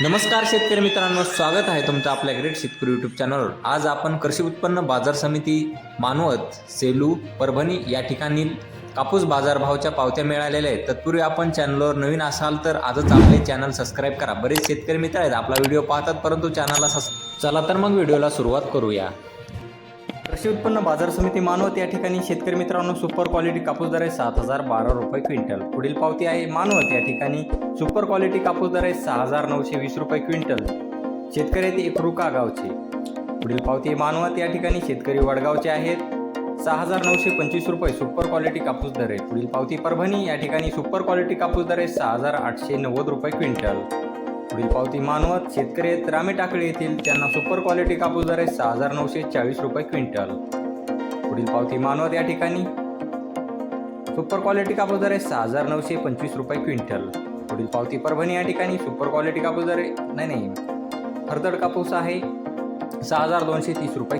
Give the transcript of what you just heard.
नमस्कार शेतकरी मित्रांनो स्वागत आहे तुमचं आपल्या ग्रेट शेतकरी यूट्यूब चॅनलवर आज आपण कृषी उत्पन्न बाजार समिती मानवत सेलू परभणी या ठिकाणी कापूस बाजारभावच्या पावत्या मिळालेल्या आहेत. तत्पूर्वी आपण चॅनलवर नवीन असाल तर आजच आपले चॅनल सबस्क्राईब करा. बरेच शेतकरी मित्र आहेत आपला व्हिडिओ पाहतात परंतु चॅनलला सस चला तर मग व्हिडिओला सुरुवात करूया. कृषी उत्पन्न बाजार समिती मानवत या ठिकाणी शेतकरी मित्रांनो सुपर क्वालिटी कापूस दर आहे सात हजार बारा रुपये क्विंटल. पुढील पावती आहे मानवत या ठिकाणी सुपर क्वालिटी कापूस दर आहे सहा हजार नऊशे वीस रुपये क्विंटल. शेतकरी आहेत एकरुका गावचे. पुढील पावती मानवत या ठिकाणी शेतकरी वडगावचे आहेत सहा हजार नऊशे पंचवीस रुपये सुपर क्वालिटी कापूस दर आहे. पुढील पावती परभणी या ठिकाणी सुपर क्वालिटी कापूस दर आहे सहा हजार आठशे नव्वद रुपये क्विंटल. पुढील पावती मानवत शेतकरी आहेत रामे टाकळे येथील. त्यांना सुपर क्वालिटी कापूस दर आहे सहा हजार नऊशे चाळीस रुपये क्विंटल. पुढील पावती मानवत या ठिकाणी. सुपर क्वालिटी कापूस दर आहे सहा हजार नऊशे पंचवीस रुपये क्विंटल. पुढील पावती परभणी या ठिकाणी. सुपर क्वालिटी कापूस दर आहे नाही नाही. हरदड कापूस आहे सहा हजार दोनशे तीस रुपये